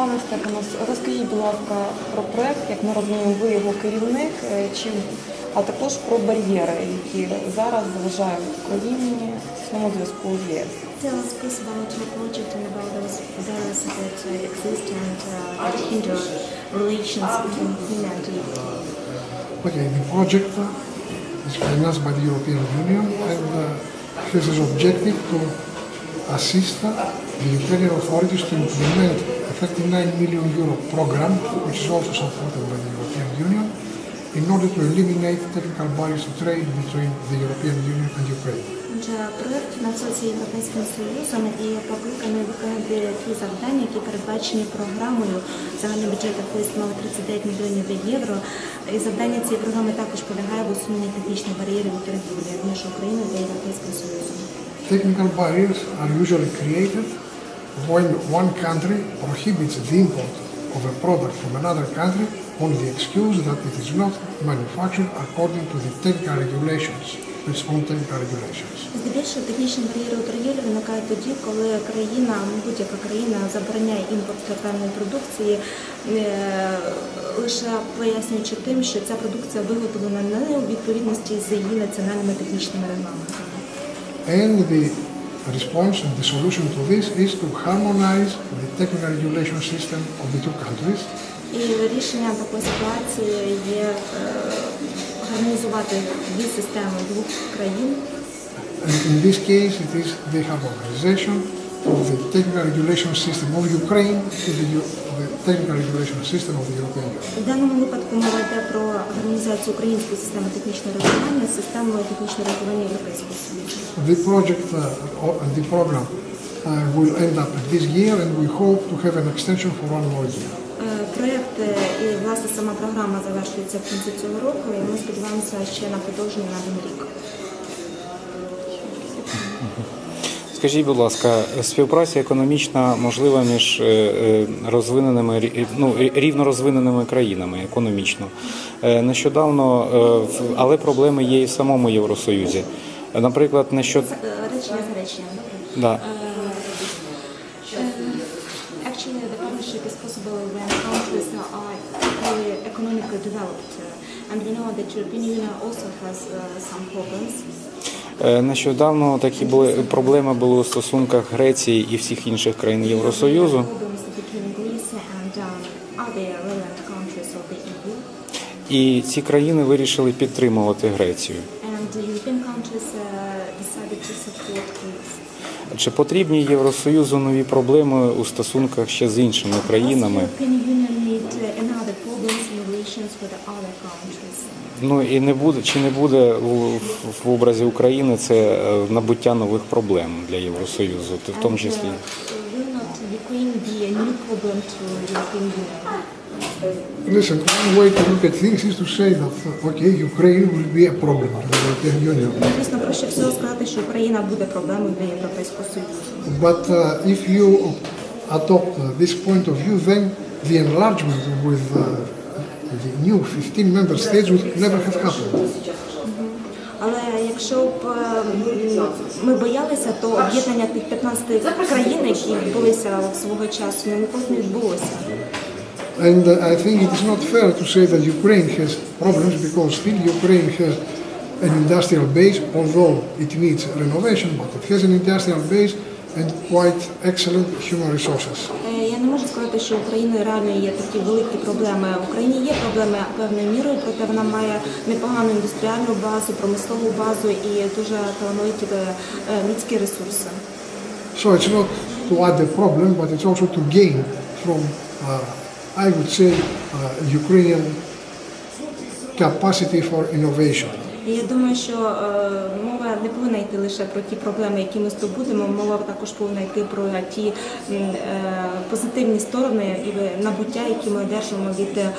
Пане Стефано, розкажіть, будь ласка, про проект, як ми розуміємо, ви його керівник, е, а також про бар'єри, які зараз заважають Україні в тісному зв'язку з ЄС. Tell us please about your project and about those barriers that uh, exist and uh, that hinder relations between Ukraine and the Okay, the project uh, is financed by the European Union and uh, has as objective to assist uh, the Ukrainian authorities to implement a 39 million euro program, which is also supported by the European Union, in order to eliminate technical barriers to trade between the European Union and Ukraine. Отже, проект фінансується Європейським Союзом і покликаний виконати ті завдання, які передбачені програмою загальний бюджет якої становить 39 мільйонів євро. І завдання цієї програми також полягає в усуненні технічних бар'єрів у торгівлі між Україною та Європейським Союзом. Technical barriers are usually created when one country prohibits the import of a product from another country on the excuse that it is not manufactured according to the technical regulations, its own technical regulations. Здебільшого технічні бар'єри у торгівлі виникають тоді, коли країна, будь-яка країна забороняє імпорт певної продукції, е, лише пояснюючи тим, що ця продукція виготовлена не у відповідності з її національними технічними регламентами. And the response and the solution to this is to harmonize the technical regulation system of the two countries І рішенням такої ситуації є е, гармонізувати дві системи двох країн. And in this case, it is the harmonization of the technical regulation system of Ukraine to the, Eu- the technical regulation system of the European Union. В даному випадку мова йде про гармонізацію української системи технічного регулювання з системою технічного регулювання Європейського Союзу. The project, uh, or the program, uh, will end up this year, and we hope to have an extension for one more year. Е, Проєкт е, і власне сама програма завершується в кінці цього року, і ми сподіваємося ще на продовження на один рік. Скажіть, будь ласка, співпраця економічна можлива між е, е, розвиненими ну, рівно розвиненими країнами економічно. Е, Нещодавно, е, але проблеми є і в самому Євросоюзі. Е, Наприклад, нещод... Е, Речення за реченням, да. Actually, the partnership is possible when countries are equally economically developed. And we know that European Union also has uh, some problems. Е, Нещодавно такі були проблеми були у стосунках Греції і всіх інших країн Євросоюзу. І ці країни вирішили підтримувати Грецію. Чи потрібні Євросоюзу нові проблеми у стосунках ще з іншими країнами? Does European Union need uh, another problems in relations with the other countries? Ну і не буде чи не буде в, в- в образі України це е, набуття нових проблем для Євросоюзу, в тому числі. uh, will not Ukraine be a new problem to European Union? Listen, one way to look at things is to say that, uh, okay, Ukraine will be a problem to the European Union. Звісно, проще всього сказати, що Україна буде проблемою для Європейського Союзу. But uh, if you adopt uh, this point of view, then the enlargement with uh, the new 15 member states would never have happened. Але якщо б е, ми боялися, то об'єднання тих 15 країн, які відбулися свого часу, ніколи не відбулося. And uh, I think it is not fair to say that Ukraine has problems because still Ukraine has an industrial base, although it needs renovation, but it has an industrial base and quite excellent human resources. Я не можу сказати, що Україною реально є такі великі проблеми. В Україні є проблеми певною мірою, проте вона має непогану індустріальну базу, промислову базу і дуже талановиті е, людські ресурси. So it's not to add a problem, but it's also to gain from, uh, I would say, uh, Ukrainian capacity for innovation. І я думаю, що е, мова не повинна йти лише про ті проблеми, які ми здобудемо. Мова також повинна йти про ті е, позитивні сторони і набуття, які ми одержуємо від е,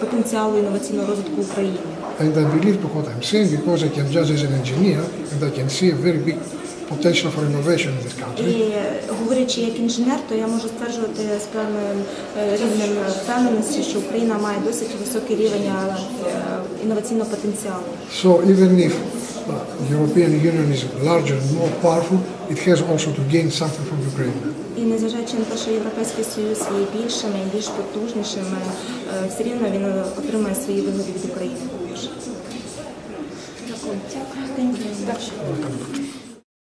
потенціалу інноваційного розвитку України. And I believe what I'm saying because I can judge as an engineer and I can see a very big potential for innovation in this country. І говорячи як інженер, то я можу стверджувати з певним рівнем впевненості, що Україна має досить високий рівень е, інноваційного потенціалу. So even if uh, European Union is larger and more powerful, it has also to gain something from Ukraine. І незважаючи на те, що Європейський Союз є більшими і більш потужнішими, е, все рівно він отримає свої вигоди від України. Дякую. Дякую.